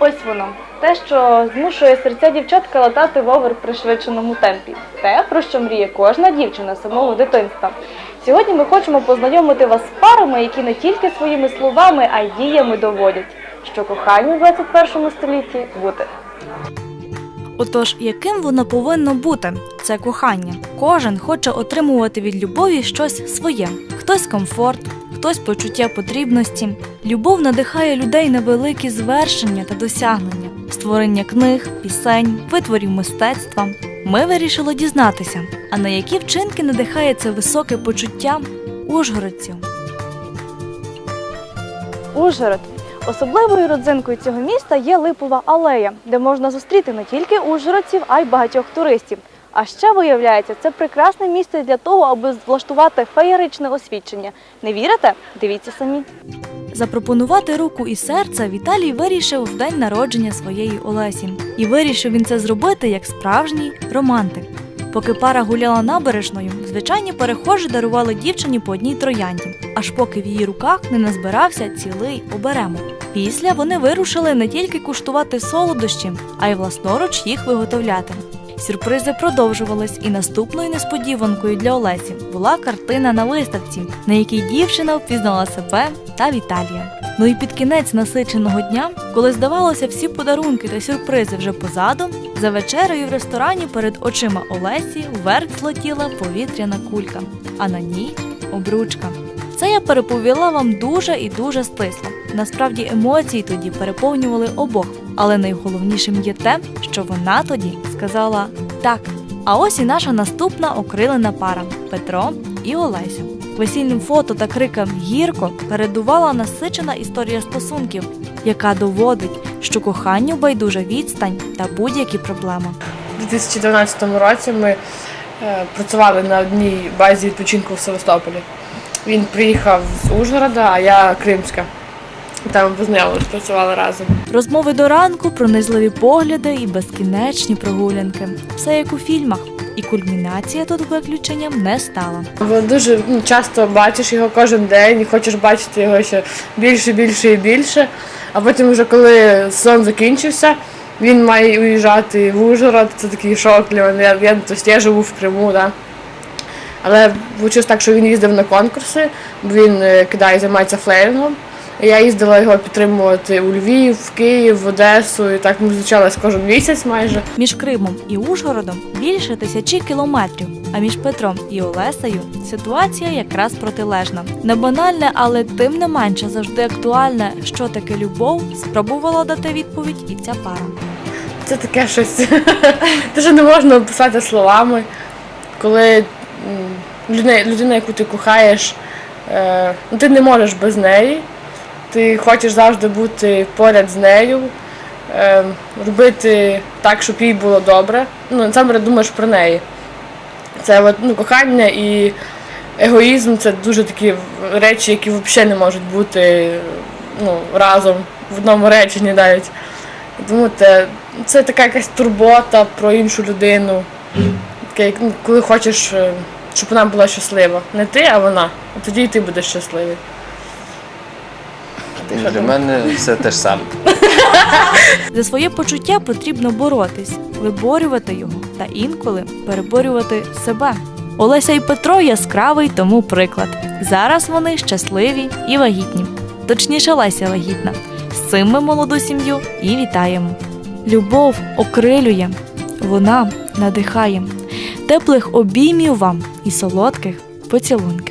ось воно. Те, що змушує серця дівчат калатати в овер пришвидшеному темпі. Те, про що мріє кожна дівчина самого дитинства. Сьогодні ми хочемо познайомити вас з парами, які не тільки своїми словами, а й діями доводять, що коханню в 21 столітті бути. Отож, яким воно повинно бути? Це кохання. Кожен хоче отримувати від любові щось своє: хтось комфорт, хтось почуття потрібності. Любов надихає людей на великі звершення та досягнення, створення книг, пісень, витворів мистецтва. Ми вирішили дізнатися, а на які вчинки надихає це високе почуття ужгородців. Ужгород. Особливою родзинкою цього міста є Липова алея, де можна зустріти не тільки ужгородців, а й багатьох туристів. А ще виявляється, це прекрасне місце для того, аби влаштувати феєричне освідчення. Не вірите? Дивіться самі. Запропонувати руку і серце Віталій вирішив в день народження своєї Олесі. І вирішив він це зробити як справжній романтик. Поки пара гуляла набережною, звичайні перехожі дарували дівчині по одній троянді, аж поки в її руках не назбирався цілий оберемок. Після вони вирушили не тільки куштувати солодощі, а й власноруч їх виготовляти. Сюрпризи продовжувались, і наступною несподіванкою для Олесі була картина на виставці, на якій дівчина впізнала себе та Віталія. Ну і під кінець насиченого дня, коли здавалося, всі подарунки та сюрпризи вже позаду, за вечерею в ресторані перед очима Олесі вверх злетіла повітряна кулька, а на ній обручка. Це я переповіла вам дуже і дуже стисло. Насправді емоції тоді переповнювали обох, але найголовнішим є те, що вона тоді сказала так. А ось і наша наступна окрилена пара Петро і Олеся. Весільним фото та крикам гірко передувала насичена історія стосунків, яка доводить, що коханню байдужа відстань та будь-які проблеми. У 2012 році ми е, працювали на одній базі відпочинку в Севастополі. Він приїхав з Ужгорода, а я Кримська. Там ми познайомилися, працювали разом. Розмови до ранку, пронизливі погляди і безкінечні прогулянки. Все як у фільмах. І кульмінація тут виключенням не стала. Бо дуже ну, часто бачиш його кожен день і хочеш бачити його ще більше, більше і більше. А потім, вже коли сезон закінчився, він має уїжджати в Ужгород. Це такий шок для мене. Я, я, тобто, я живу в Криму, да. Але вийшло так, що він їздив на конкурси, бо він е, кидає, займається флеїнгом. Я їздила його підтримувати у Львів, в Київ, в Одесу. І так ми зустрічалися кожен місяць майже. Між Кримом і Ужгородом більше тисячі кілометрів. А між Петром і Олесею ситуація якраз протилежна. Не банальне, але тим не менше завжди актуальне, що таке любов, спробувала дати відповідь і ця пара. Це таке щось. Те, що не можна описати словами. Коли людина, людина, яку ти кохаєш, е, ну, ти не можеш без неї. Ти хочеш завжди бути поряд з нею, е, робити так, щоб їй було добре. Ну, насамперед думаєш про неї. Це от, ну, кохання і егоїзм це дуже такі речі, які взагалі не можуть бути ну, разом в одному реченні навіть. Тому це, це така якась турбота про іншу людину. Таке, ну, коли хочеш, е, щоб вона була щаслива. Не ти, а вона. Тоді і ти будеш щасливий. А ти що Для думаєш? мене все те ж саме. За своє почуття потрібно боротись, виборювати його та інколи переборювати себе. Олеся і Петро яскравий тому приклад. Зараз вони щасливі і вагітні. Точніше, Леся вагітна. З цим ми молоду сім'ю і вітаємо. Любов окрилює, вона надихає. Теплих обіймів вам і солодких поцілунків.